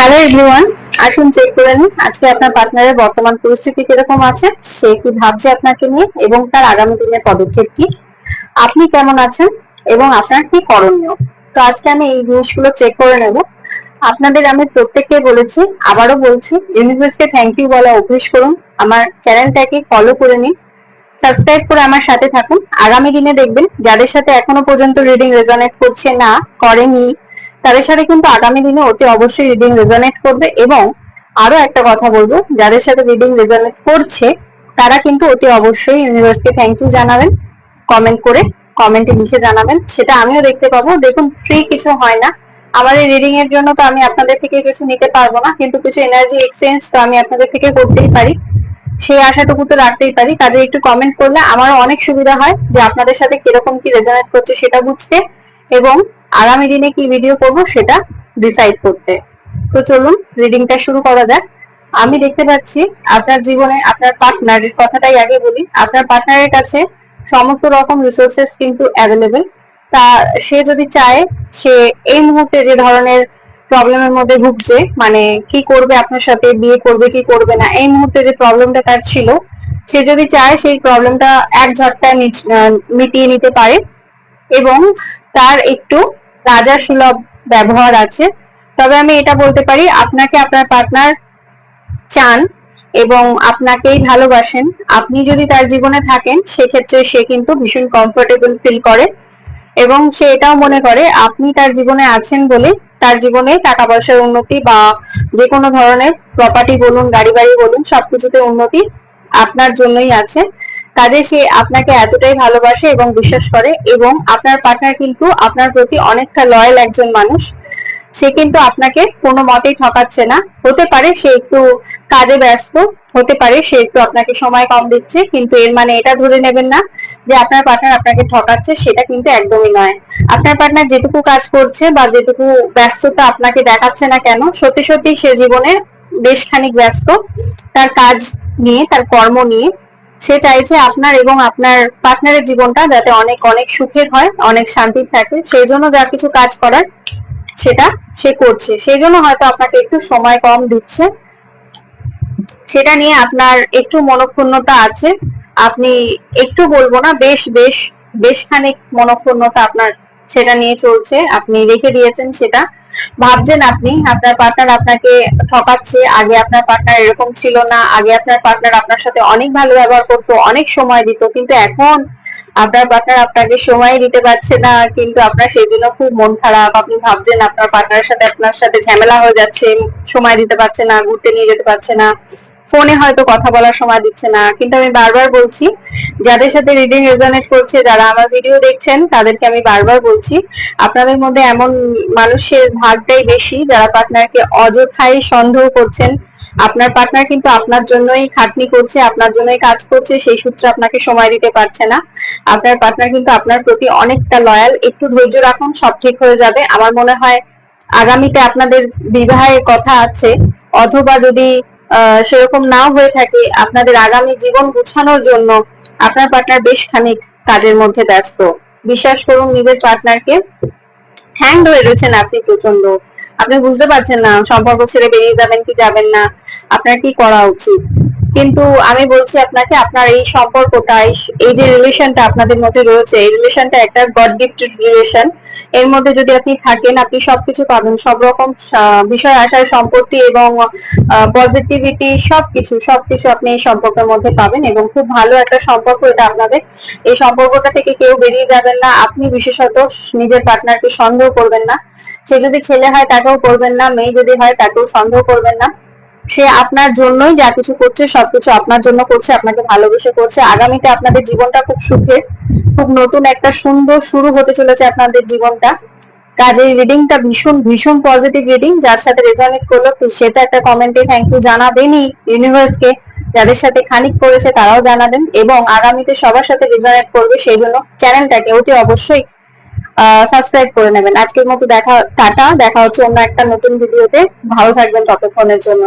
Hello everyone আসুন check করে নিন আজকে আপনার পার্টনারের বর্তমান পরিস্থিতি কীরকম আছে, সে কি ভাবছে আপনাকে নিয়ে, এবং তার আগামী দিনের পদক্ষেপ কি? আপনি কেমন আছেন, এবং আপনার কি করণীয়? তো আজকে আমি এই জিনিসগুলো চেক করে নেব। আপনাদের আমি প্রত্যেককে বলেছি, আবারও বলছি ইউনিভার্সকে থ্যাংক ইউ বলা অভ্যেস করুন, আমার চ্যানেলটাকে ফলো করে নিন সাবস্ক্রাইব করে আমার সাথে থাকুন। আগামী দিনে দেখবেন, যাদের সাথে এখনও পর্যন্ত রিডিং রেজনেট করছে না, করেনি তাদের সাথে কিন্তু আগামী দিনে অতি অবশ্যই রিডিং রেজনেট করবে এবং আরও একটা কথা বলব, যাদের সাথে রিডিং রেজনেট করছে, তারা কিন্তু অতি অবশ্যই ইউনিভার্সকে থ্যাংক ইউ জানাবেন কমেন্ট করে কমেন্টে লিখে জানাবেন, সেটা আমিও দেখতে পাবো। দেখুন ফ্রি কিছু হয় না। আমার এই রিডিং এর জন্য তো আমি আপনাদের থেকে কিছু নিতে পারব না, কিন্তু কিছু এনার্জি এক্সচেঞ্জ তো আমি আপনাদের থেকে করতেই পারি। সেই আশাটুকু তো রাখতেই পারি। কাজে একটু কমেন্ট করলে আমারও অনেক সুবিধা হয় যে আপনাদের সাথে কীরকম কি রেজনেট করছে সেটা বুঝতে এবং আগামী দিনে কি ভিডিও করব সেটা ডিসাইড করতে। তো চলুন রিডিংটা শুরু করা যাক। আমি দেখতে পাচ্ছি আপনার জীবনে আপনার পার্টনারের কথাটাই আগে বলি। আপনার পার্টনারের কাছে সমস্ত রকম রিসোর্সেস কিন্তু অ্যাভেলেবেল তা সে যদি চায়, সে এই মুহূর্তে যে ধরনের প্রবলেমের মধ্যে ভুগছে মানে কি করবে আপনার সাথে, বিয়ে করবে, কি করবে না, এই মুহূর্তে যে প্রবলেমটা তার ছিল, সে যদি চায়, সেই প্রবলেমটা এক ঝটকায় মিটিয়ে নিতে পারে এবং তার একটু রাজা সুলভ ব্যবহার আছে। তবে আমি এটা বলতে পারি, আপনাকে আপনার পার্টনার চান এবং আপনাকেই ভালোবাসেন। আপনি যদি তার জীবনে থাকেন, সেক্ষেত্রে সে কিন্তু ভীষণ কমফোর্টেবল ফিল করে এবং সে এটাও মনে করে, আপনি তার জীবনে আছেন বলে তার জীবনে টাকা পয়সার উন্নতি বা যে কোনো ধরনের প্রপার্টি বলুন, গাড়ি বাড়ি বলুন, সবকিছুতে উন্নতি আপনার জন্যই আছে। কাজে সে আপনাকে এতটাই ভালোবাসে এবং বিশ্বাস করে এবং আপনার পার্টনার কিন্তু আপনার প্রতি অনেকটা লয়াল একজন মানুষ। সে কিন্তু আপনাকে কোনো মতেই ঠকাচ্ছে না। হতে পারে সে একটু কাজে ব্যস্ত, হতে পারে সে একটু আপনাকে সময় কম দিচ্ছে, কিন্তু এর মানে এটা ধরে নেবেন না যে আপনার পার্টনার আপনাকে ঠকাচ্ছে, সেটা কিন্তু একদমই নয়। আপনার পার্টনার যেটুকু কাজ করছে বা যেটুকু ব্যস্ততা আপনাকে দেখাচ্ছে না কেন, সত্যি সত্যি সে জীবনে বেশ খানিক ব্যস্ত। তার কাজ নিয়ে, তার কর্ম নিয়ে সে চাইছে আপনার এবং আপনার পার্টনারের জীবনটা যাতে অনেক অনেক সুখের হয়, অনেক শান্তির থাকে, সেই জন্য যা কিছু কাজ করার সেটা সে করছে। সেই জন্য হয়তো আপনাকে একটু সময় কম দিচ্ছে। সেটা নিয়ে আপনার একটু মনক্ষুণ্ণতা আছে। আপনি একটু বলব না, বেশ বেশ বেশ খানিক মনক্ষুণ্ণতা আপনার সেটা নিয়ে চলছে, আপনি রেখে দিয়েছেন সেটা। ভাবছেন আপনি, আপনার পার্টনার আপনাকে ঠকাচ্ছে, আগে আপনার পার্টনার এরকম ছিল না, আগে আপনার পার্টনার আপনার সাথে অনেক ভালো ব্যবহার করতো, অনেক সময় দিত, কিন্তু এখন আপনার পার্টনার আপনাকে সময় দিতে পারছে না, কিন্তু আপনার সেই জন্য খুব মন খারাপ। আপনি ভাবছেন আপনার পার্টনারের সাথে আপনার সাথে ঝামেলা হয়ে যাচ্ছে, সময় দিতে পারছে না, ঘুরতে নিয়ে যেতে পারছে না। ফোনে হয়তো কথা বলার সময় দিচ্ছে না। কিন্তু আমি বারবার বলছি, যাদের সাথে রিডিং রেজনেট করছে, যারা আমার ভিডিও দেখছেন, তাদেরকে আমি বারবার বলছি, আপনাদের মধ্যে এমন মানুষের ভাগটাই বেশি যারা পার্টনারকে অযথাই সন্দেহ করছেন। আপনার পার্টনার কিন্তু আপনার জন্যই খাটনি করছে, আপনার জন্যই কাজ করছে, সেই সূত্রে আপনাকে সময় দিতে পারছে না। আপনার পার্টনার কিন্তু আপনার প্রতি অনেকটা লয়াল একটু ধৈর্য রাখুন, সব ঠিক হয়ে যাবে। আমার মনে হয়, আগামীতে আপনাদের বিবাহের কথা আছে, অথবা যদি সেরকম না হয়ে থাকে, আপনাদের আগামী জীবন গুছানোর জন্য আপনার পার্টনার বেশ খানিক কাজের মধ্যে ব্যস্ত। বিশ্বাস করুন, নিজের পার্টনারকে হ্যান্ড হয়ে রয়েছেন আপনি প্রচণ্ড আপনি বুঝতে পারছেন না, সম্পর্ক ছেড়ে বেরিয়ে যাবেন কি যাবেন না, আপনার কি করা উচিত? কিন্তু আমি বলছি আপনাকে, আপনার এই সম্পর্কটা, এই যে রিলেশনটা আপনাদের মধ্যে রয়েছে, এই রিলেশনটা একটা গড গিফটেড রিলেশন এর মধ্যে যদি আপনি থাকেন, আপনি সবকিছু পাবেন, সব রকম বিষয় আশায় সম্পত্তি এবং পজিটিভিটি সবকিছু সবকিছু আপনি এই সম্পর্কের মধ্যে পাবেন এবং খুব ভালো একটা সম্পর্ক এটা আপনাদের। এই সম্পর্কটা থেকে কেউ বেরিয়ে যাবেন না, আপনি বিশেষত নিজের পার্টনারকে সন্দেহ করবেন না। সে যদি ছেলে হয়, তাকেও করবেন না, মেয়ে যদি হয়, তাকেও সন্দেহ করবেন না। সে আপনার জন্যই যা কিছু করছে, সবকিছু আপনার জন্য করছে, আপনাকে ভালোবেসে করছে। আগামীতে আপনাদের জীবনটা খুব সুখের খুব নতুন একটা সুন্দর শুরু হতে চলেছে আপনাদের জীবনটা। কাজে রিডিংটা ভীষণ ভীষণ পজিটিভ রিডিং যার সাথে রেজনেট করল। সেটা একটা কমেন্টে থ্যাংক ইউ জানাবেনই ইউনিভার্সকে যাদের সাথে খানিক করেছে তারাও জানাবেন। এবং আগামীতে সবার সাথে রেজনেট করবে, সেই জন্য চ্যানেলটাকে অতি অবশ্যই সাবস্ক্রাইব করে নেবেন। আজকের মতো দেখা, টাটা। দেখা হচ্ছে অন্য একটা নতুন ভিডিওতে ভালো থাকবেন ততক্ষণের জন্য।